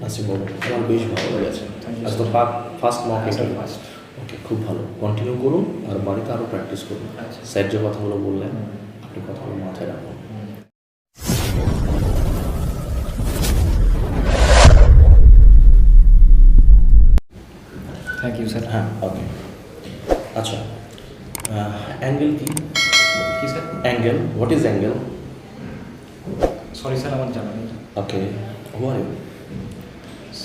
নাসিমবাবু আমার বেশ ভালো লেগেছে। আজ তো ফার্স্ট মক ইন্টারভিউ ওকে খুব ভালো। কন্টিনিউ করুন আর বাড়িতে আরও প্র্যাকটিস করুন। আচ্ছা। স্যার যে কথাগুলো বললেন। আপনি কথাগুলো মাথায় রাখুন। থ্যাংক ইউ স্যার হ্যাঁ ওকে আচ্ছা অ্যাঙ্গেল কি? কি sir angle what is angle sorry sir আমার জানা নেই। Okay who are you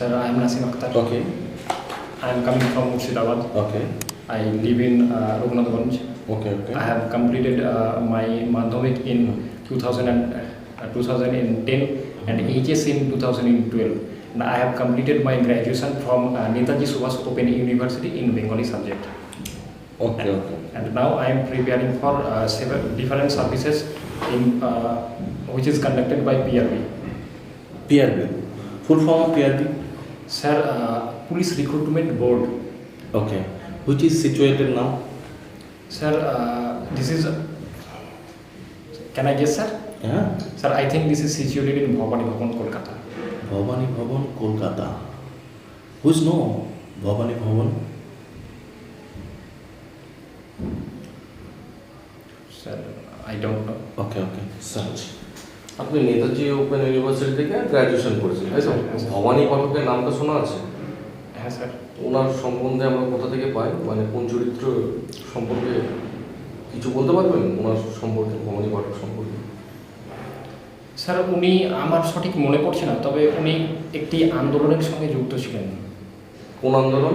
Sir, I am Nasim Akhtar. Okay. I am coming from Murshidabad. Okay. I live in uh, Raghunathganj. Okay, okay. I have completed uh, my Madhyamik in 2000 and, uh, 2010 and HS mm-hmm. in 2012. And I have completed my graduation from uh, Netaji Subhas Open University in Bengali subject. Okay, and, okay. And now I am preparing for uh, several different services in uh, which is conducted by PRB. PRB. Full form of PRB? Sir, uh, Police Recruitment Board. Okay. Which is situated now? Sir, uh, this is. Can I guess, sir? Yeah. Sir, I think this is situated in Bhavani Bhavan, Kolkata. Bhavani Bhavan, Kolkata. Who's know Bhavani Bhavan? Sir, I don't know. Okay, okay. Search. আপনি Netaji open university থেকে graduation করেছেন তাই তো? ভবানী পাঠকের নামটা শোনা আছে? হ্যাঁ স্যার। ওনার সম্বন্ধে আমরা কোথা থেকে পাই? মানে কোন চরিত্র সম্পর্কে কিছু বলতে পারবেন? ওনার সম্পর্কে ভবানী পাঠক সম্পর্কে? স্যার উনি আমার সঠিক মনে পড়ছে না তবে উনি একটি আন্দোলনের সঙ্গে যুক্ত ছিলেন। কোন আন্দোলন?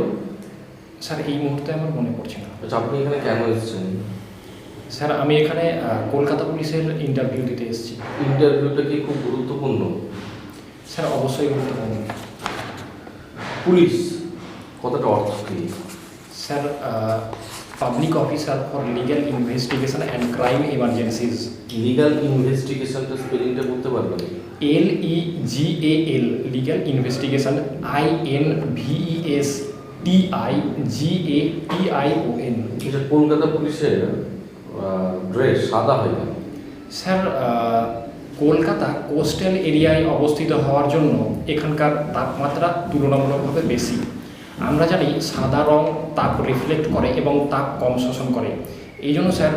স্যার এই মুহূর্তে আমার মনে পড়ছে না। আচ্ছা আপনি এখানে কেন এসেছেন? স্যার আমি এখানে কলকাতা পুলিশের ইন্টারভিউ দিতে এসেছি। ইন্টারভিউটা কি খুব গুরুত্বপূর্ণ? স্যার অবশ্যই গুরুত্বপূর্ণ। পুলিশ কথাটা অর্থ কি sir public officer for legal investigation and crime emergencies legal ইনভেস্টিগেশনটা স্পেলিংটা করতে পারবেন? L E G A L legal investigation I N V E S T I G A T I O N এটা কলকাতা পুলিশের dress সাদা হয়ে কেন sir Kolkata coastal এরিয়ায় অবস্থিত হওয়ার জন্য এখানকার তাপমাত্রা তুলনামূলকভাবে বেশি। আমরা জানি সাদা রং তাপ রিফ্লেক্ট করে এবং তাপ কম শোষণ করে। এই জন্য স্যার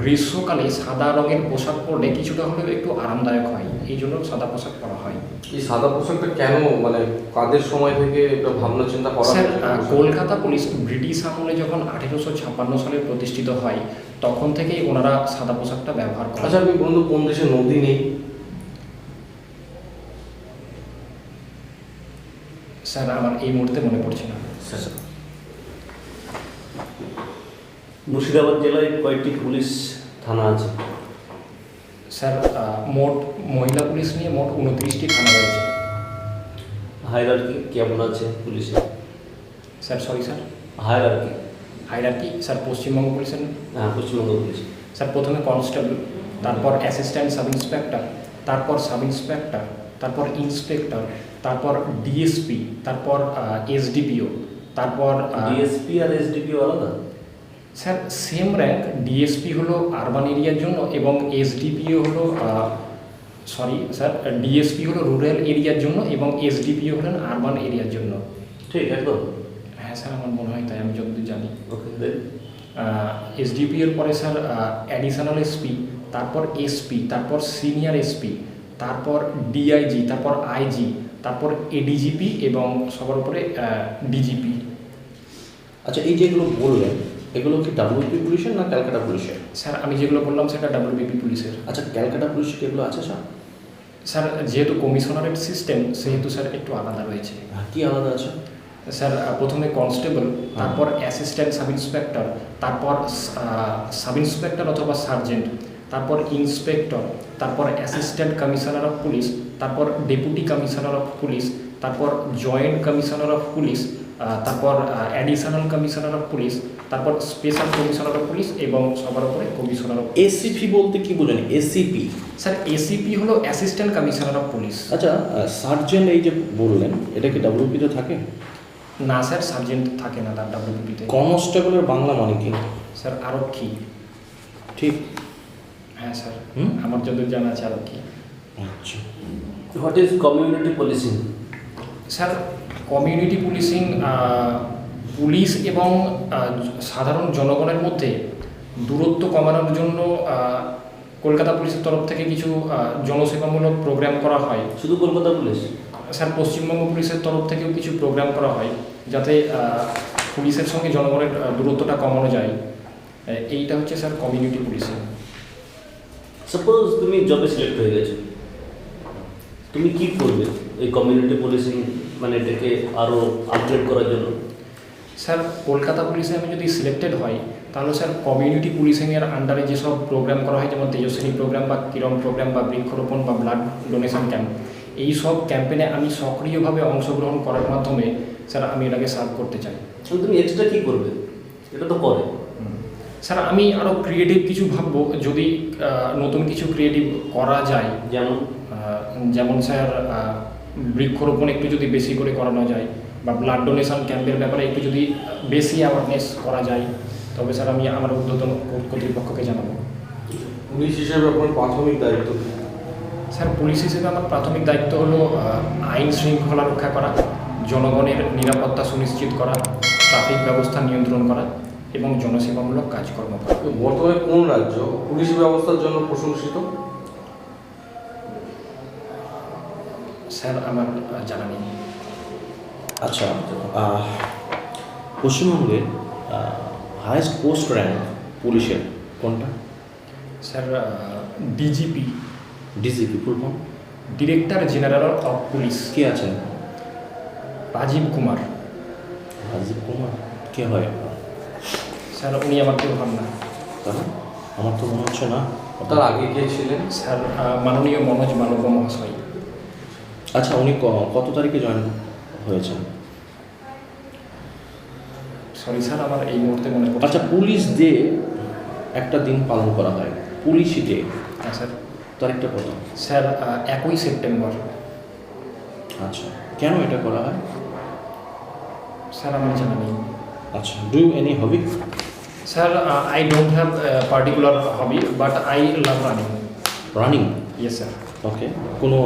গ্রীষ্মকালে সাদা রঙের পোশাক পরলে কিছুটা হলেও একটু আরামদায়ক হয়। এই জন্য সাদা পোশাক পরা হয়। এই সাদা পোশাকটা কেন মানে কাদের সময় থেকে এটা ভাবনা চিন্তা করা স্যার কলকাতা পুলিশ ব্রিটিশ আমলে যখন আঠেরোশো ছাপ্পান্ন সালে প্রতিষ্ঠিত হয় তখন থেকেই ওনারা সাদা পোশাকটা ব্যবহার করে আচ্ছা আপনি বন্ধু কোন দেশে নদী নেই? স্যার আমার এই মুহূর্তে মনে পড়ছে না। মুর্শিদাবাদ জেলায় কয়েকটি পুলিশ থানা আছে। স্যার আহ, মোট মহিলা পুলিশ নিয়ে মোট উনত্রিশটি থানা রয়েছে। হায়ারার্কি কেমন আছে পুলিশে? Sir sorry sir. Hierarchy? Hierarchy sir Paschimbanga পুলিশের হ্যাঁ পশ্চিমবঙ্গ পুলিশ স্যার প্রথমে কনস্টেবল তারপর অ্যাসিস্ট্যান্ট সাব ইন্সপেক্টর তারপর সাব ইন্সপেক্টর তারপর ইন্সপেক্টর তারপর ডিএসপি তারপর এসডিপিও তারপর ডিএসপি আর এসডিপি আলাদা? স্যার সেম র্যাঙ্ক ডিএসপি হলো আরবান এরিয়ার জন্য এবং এসডিপিও হলো সরি স্যার ডিএসপি হলো রুরাল এরিয়ার জন্য এবং এসডিপিও হলেন আরবান এরিয়ার জন্য। ঠিক একদম। স্যার আমার মনে হয় তাই আমি যতদূর জানি। এসডিপি এর পরে স্যার অ্যাডিশনাল এসপি তারপর এসপি তারপর সিনিয়র এসপি তারপর ডিআইজি তারপর আইজি তারপর এডিজিপি এবং সবার উপরে ডিজিপি আচ্ছা এই যেগুলো বললেন এগুলো কি ডাব্লিউপি পুলিশের না ক্যালকাটা পুলিশের? স্যার আমি যেগুলো বললাম সেটা ডাব্লিউবিপি পুলিশের। আচ্ছা ক্যালকাটা পুলিশের কি এগুলো আছে স্যার? স্যার যেহেতু কমিশনারেট সিস্টেম সেহেতু স্যার একটু আলাদা রয়েছে। হ্যাঁ, কি আলাদা আছে? স্যার প্রথমে কনস্টেবল তারপর অ্যাসিস্ট্যান্ট সাব ইন্সপেক্টর তারপর সাব ইন্সপেক্টর অথবা সার্জেন্ট তারপর ইন্সপেক্টর তারপর অ্যাসিস্ট্যান্ট কমিশনার অফ পুলিশ তারপর ডেপুটি কমিশনার অফ পুলিশ তারপর জয়েন্ট কমিশনার অফ পুলিশ তারপর অ্যাডিশনাল কমিশনার অফ পুলিশ তারপর স্পেশাল কমিশনার অফ পুলিশ এবং সবার উপরে কমিশনার অফ এসিপি বলতে কি বলেন এসিপি স্যার এসিপি হলো অ্যাসিস্ট্যান্ট কমিশনার অফ পুলিশ আচ্ছা সার্জেন্ট এই যে বললেন এটা কি ডাব্লিউপিতে থাকে? না স্যার সার্জেন্ট থাকে না তার ডাব্লিউপিতে কনস্টেবলের বাংলা মানে কি? স্যার আরক্ষী ঠিক। হ্যাঁ স্যার। হুম? আমার যতদূর জানা আছে আরক্ষী আচ্ছা। What is community policing? Sir community policing police এবং সাধারণ জনগণের মধ্যে দূরত্ব কমানোর জন্য কলকাতা পুলিশের তরফ থেকে কিছু জনসেবামূলক প্রোগ্রাম করা হয়। শুধু কলকাতা পুলিশ? স্যার পশ্চিমবঙ্গ পুলিশের তরফ থেকেও কিছু প্রোগ্রাম করা হয়। যাতে পুলিশের সঙ্গে জনগণের দূরত্বটা কমানো যায়। এইটা হচ্ছে স্যার কমিউনিটি পুলিশিং সাপোজ তুমি জবে সিলেক্ট হয়ে গেছো। তুমি কি করবে এই কমিউনিটি পুলিশিং মানে এটাকে আরও আপগ্রেড করার জন্য? স্যার কলকাতা পুলিশে আমি যদি সিলেক্টেড হই তাহলে স্যার কমিউনিটি পুলিশিংয়ের আন্ডারে যেসব প্রোগ্রাম করা হয় যেমন তেজস্বিনী প্রোগ্রাম বা কিরম প্রোগ্রাম বা বৃক্ষরোপণ বা ব্লাড ডোনেশন ক্যাম্প এই সব ক্যাম্পেনে আমি সক্রিয়ভাবে অংশগ্রহণ করার মাধ্যমে স্যার আমি এটাকে সার্ভ করতে চাই। তাহলে তুমি এক্সট্রা কী করবে? এটা তো করে। স্যার আমি আরও ক্রিয়েটিভ কিছু ভাববো যদি নতুন কিছু ক্রিয়েটিভ করা যায়। যেমন? যেমন স্যার বৃক্ষরোপণ একটু যদি বেশি করে করানো যায় বা ব্লাড ডোনেশন ক্যাম্পের ব্যাপারে একটু যদি বেশি অ্যাওয়ারনেস করা যায় তবে স্যার আমি আমার ঊর্ধ্বতন কর্তৃপক্ষকে জানাব। পুলিশ হিসেবে আপনার প্রাথমিক দায়িত্ব স্যার পুলিশ হিসেবে আমার প্রাথমিক দায়িত্ব হলো আইন শৃঙ্খলা রক্ষা করা। জনগণের নিরাপত্তা সুনিশ্চিত করা ট্রাফিক ব্যবস্থা নিয়ন্ত্রণ করা এবং জনসেবামূলক কাজকর্ম করা। বর্তমানে কোন রাজ্য পুলিশ ব্যবস্থার জন্য প্রশংসিত? স্যার আমার জানা নেই। আচ্ছা পশ্চিমবঙ্গের হায়েস্ট পোস্ট র্যাঙ্ক পুলিশের কোনটা? Sir DGP DGP full form director general of police কে আছেন? রাজীব কুমার। রাজীব কুমার? কে হয় আপনার? স্যার উনি আমার কেউ হন না। তাহলে আমার তো মনে হচ্ছে না। তার আগে কে ছিলেন? স্যার মাননীয় মনোজ মানব মহাশয়। আচ্ছা উনি কত তারিখে জয়েন হয়েছেন? সরি স্যার আমার এই মুহূর্তে মনে পড়ছে আচ্ছা পুলিশ ডে একটা দিন পালন করা হয়। Police day. হ্যাঁ স্যার। তারিখটা কত? স্যার একই সেপ্টেম্বর। আচ্ছা। কেন এটা করা হয়? স্যার আমার জানা নেই। আচ্ছা do any hobby sir I don't have particular hobby but I love running running yes sir okay কোনো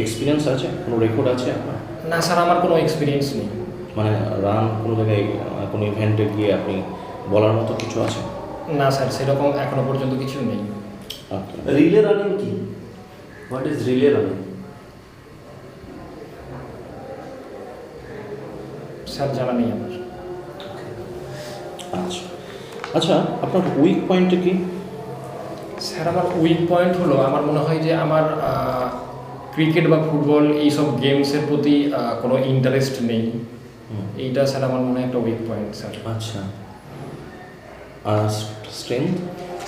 এক্সপিরিয়েন্স আছে? কোনো রেকর্ড আছে আপনার? না স্যার আমার কোনো এক্সপিরিয়েন্স নেই। মানে রান কোনো জায়গায় কোনো ইভেন্টে গিয়ে আপনি বলার মতো কিছু আছে? না স্যার সেরকম এখনও পর্যন্ত কিছু নেই। আচ্ছা। রিলে রানিং কি? What is relay running sir জানা নেই আমার। আচ্ছা। আচ্ছা আপনার উইক পয়েন্টটা কি? স্যার আমার উইক পয়েন্ট হলো আমার মনে হয় যে আমার ক্রিকেট বা ফুটবল এইসব গেমসের প্রতি কোনো ইন্টারেস্ট নেই। এইটা স্যার আমার মনে হয় একটা উইক পয়েন্ট স্যার। আচ্ছা। আর স্ট্রেংথ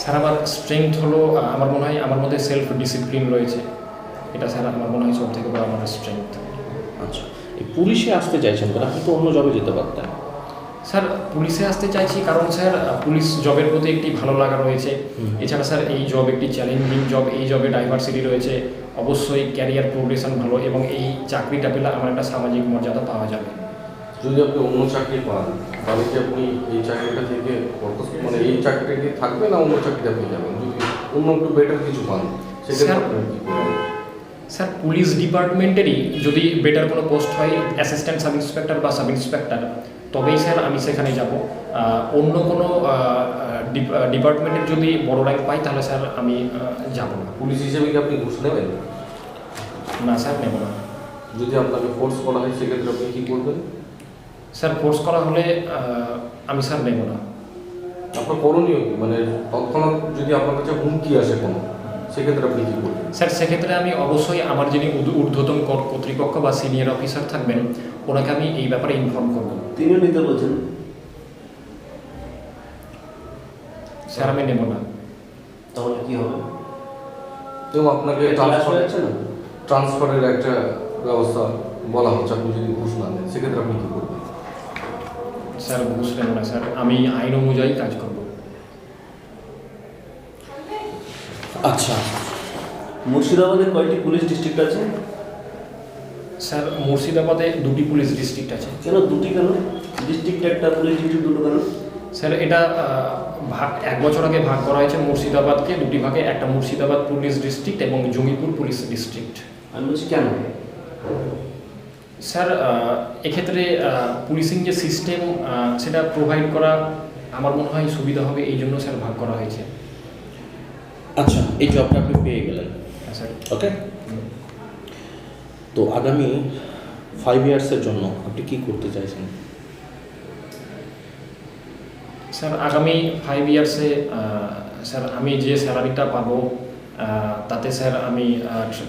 স্যার আমার স্ট্রেংথ হলো আমার মনে হয় আমার মধ্যে সেলফ ডিসিপ্লিন রয়েছে। এটা স্যার আমার মনে হয় সব থেকে বড় আমার স্ট্রেংথ আচ্ছা। পুলিশে আসতে চাইছেন কেন? আপনি তো অন্য জবে যেতে পারতেন। স্যার পুলিশে আসতে চাইছি কারণ স্যার পুলিশ জবের প্রতি একটি ভালো লাগা রয়েছে। এছাড়া স্যার এই জব একটি চ্যালেঞ্জিং জব এই জবে ডাইভার্সিটি রয়েছে। অবশ্যই ক্যারিয়ার প্রোগ্রেশন ভালো এবং এই চাকরিটা পেলে আমার একটা সামাজিক মর্যাদা পাওয়া যাবে। যদি আপনি অন্য চাকরি পান তাহলে কি আপনি এই চাকরিটা থেকে মানে এই চাকরিটা থাকবে না অন্য চাকরিটা পেয়ে যাবেন? যদি অন্য একটু বেটার কিছু পান সেক্ষেত্রে স্যার- আপনি কি করবেন স্যার পুলিশ ডিপার্টমেন্টেরই যদি বেটার কোনো পোস্ট হয় অ্যাসিস্ট্যান্ট সাব ইন্সপেক্টর বা সাব ইন্সপেক্টর তবেই স্যার আমি সেখানে যাব। অন্য কোনো ডিপার্টমেন্টের যদি বড় র্যাঙ্ক পাই তাহলে স্যার আমি যাব না। পুলিশ হিসেবে কি আপনি ঘুষ নেবেন? না স্যার নেব না। যদি আপনাকে ফোর্স করা হয় সেক্ষেত্রে আপনি কী করবেন? স্যার ফোর্স করা হলে আমি স্যার নেব না। আপনার করণীয় মানে তৎক্ষণাৎ যদি আপনার কাছে হুমকি আসে কোনো সেক্ষেত্রে আপনি কি করবেন? স্যার সেক্ষেত্রে আমি অবশ্যই আমার যিনি ঊর্ধ্বতন কর- কর্তৃপক্ষ বা সিনিয়র অফিসার থাকবেন ওনাকে আমি এই ব্যাপারে ইনফর্ম করব। তিনিও নিতে বলছেন? স্যার আমি নেব না। তাহলে কি হবে? এবং আপনাকে ট্রান্সফার না? ট্রান্সফারের একটা ব্যবস্থা বলা হচ্ছে আপনি যদি ঘুষ না দেন সেক্ষেত্রে আপনি কি করবেন? স্যার ঘুষ নেব না স্যার। আমি আইন অনুযায়ী কাজ করব। আচ্ছা। মুর্শিদাবাদের কয়টি পুলিশ ডিস্ট্রিক্ট আছে? স্যার মুর্শিদাবাদে দুটি পুলিশ ডিস্ট্রিক্ট আছে। কেন দুটি কেন? ডিস্ট্রিক্ট একটা পুলিশ ডিস্ট্রিক্ট দুটো কেন? স্যার এটা ভাগ এক বছর আগে ভাগ করা হয়েছে মুর্শিদাবাদকে দুটি ভাগে একটা মুর্শিদাবাদ পুলিশ ডিস্ট্রিক্ট এবং জঙ্গিপুর পুলিশ ডিস্ট্রিক্ট আমি বলছি কেন? স্যার এক্ষেত্রে পুলিশিং যে সিস্টেম সেটা প্রোভাইড করা আমার মনে হয় সুবিধা হবে এই জন্য স্যার ভাগ করা হয়েছে। আচ্ছা এই জবটা আপনি পেয়ে গেলেন। ওকে তো আগামী ফাইভ ইয়ার্সের জন্য আপনি কি করতে চাইছেন? স্যার আগামী ফাইভ ইয়ার্সে স্যার আমি যে স্যালারিটা পাবো তাতে স্যার আমি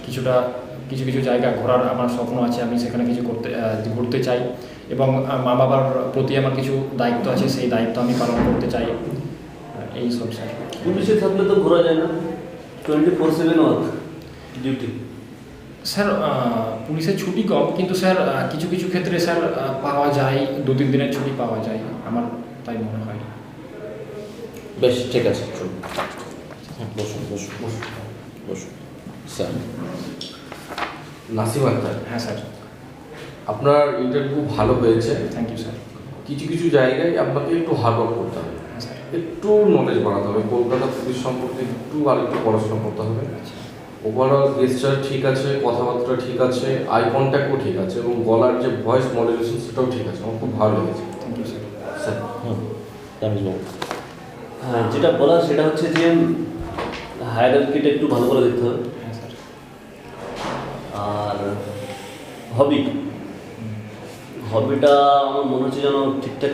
কিছুটা কিছু কিছু জায়গা ঘোরার আমার স্বপ্ন আছে আমি সেখানে কিছু করতে ঘুরতে চাই। এবং মা বাবার প্রতি আমার কিছু দায়িত্ব আছে সেই দায়িত্ব আমি পালন করতে চাই। এই সব স্যার। পুলিশে থাকলে তো ঘোরা যায় না। Twenty four seven work duty sir পুলিশের ছুটি কম কিন্তু স্যার কিছু কিছু ক্ষেত্রে স্যার পাওয়া যায় দু তিন দিনের ছুটি পাওয়া যায় আমার তাই মনে হয়। বেশ ঠিক আছে চলুন। হুম, বসুন বসুন বসুন বসুন। স্যার। নাসিম আক্তার। হ্যাঁ স্যার। আপনার ইন্টারভিউ ভালো হয়েছে। থ্যাংক ইউ স্যার কিছু কিছু জায়গায় আপনাকে একটু হার্ড ওয়ার্ক করতে হবে। হ্যাঁ একটু নলেজ বাড়াতে হবে। কলকাতা পুলিশ সম্পর্কে একটু আর একটু পড়াশোনা করতে হবে। ওভারঅল গেস্টার ঠিক আছে কথাবার্তা ঠিক আছে আই কন্ট্যাক্টও ঠিক আছে এবং গলার যে ভয়েস মডুলেশন সেটাও ঠিক আছে। আমার খুব ভালো লেগেছে। স্যার। হ্যাঁ যেটা বলা সেটা হচ্ছে যে হায়ারার্কিটা একটু ভালো করে দেখতে হবে। হ্যাঁ স্যার। আর হবি হবিটা আমার মনে হচ্ছে যেন ঠিকঠাক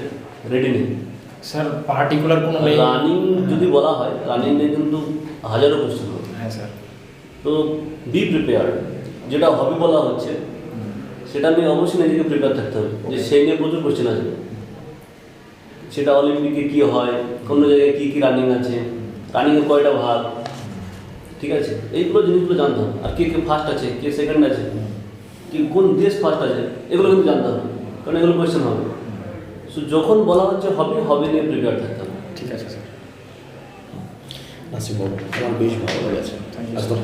রেডি নেই। স্যার পার্টিকুলার কোনো রানিং যদি বলা হয় রানিং নিয়ে কিন্তু হাজারো কোশ্চেন হবে। হ্যাঁ স্যার। তো বি প্রিপেয়ার যেটা হবি বলা হচ্ছে সেটা আমি অবশ্যই নিজেকে প্রিপেয়ার থাকতে হবে। যে সেই নিয়ে প্রচুর কোশ্চেন আছে সেটা অলিম্পিকে কী হয় অন্য জায়গায় কী কী রানিং আছে রানিংয়ে কয়টা ভাগ ঠিক আছে? এইগুলো জিনিসগুলো জানতে হবে। আর কে কে ফার্স্ট আছে কে সেকেন্ড আছে কি কোন দেশ ফার্স্ট আছে এগুলো কিন্তু জানতে হবে। কারণ এগুলো কোয়েশ্চেন হবে। সো যখন বলা হচ্ছে হবে হবে নিয়ে প্রিপেয়ার থাকতে হবে। ঠিক আছে স্যার। নাসিমবাবু আমার বেশ ভালো লেগেছে। আজ তো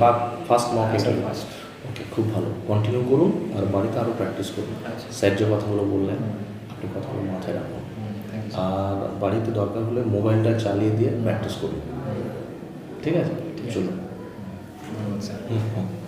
first mock interview first. Okay খুব ভালো। কন্টিনিউ করুন আর বাড়িতে আরও প্র্যাকটিস করুন। আচ্ছা। স্যার। যে কথাগুলো বললেন। আপনি কথাগুলো মাথায় রাখুন। আর বাড়িতে দরকার হলে মোবাইলটা চালিয়ে দিয়ে প্র্যাকটিস করুন। ঠিক আছে? ঠিক চলুন। ধন্যবাদ স্যার। হুম হুম।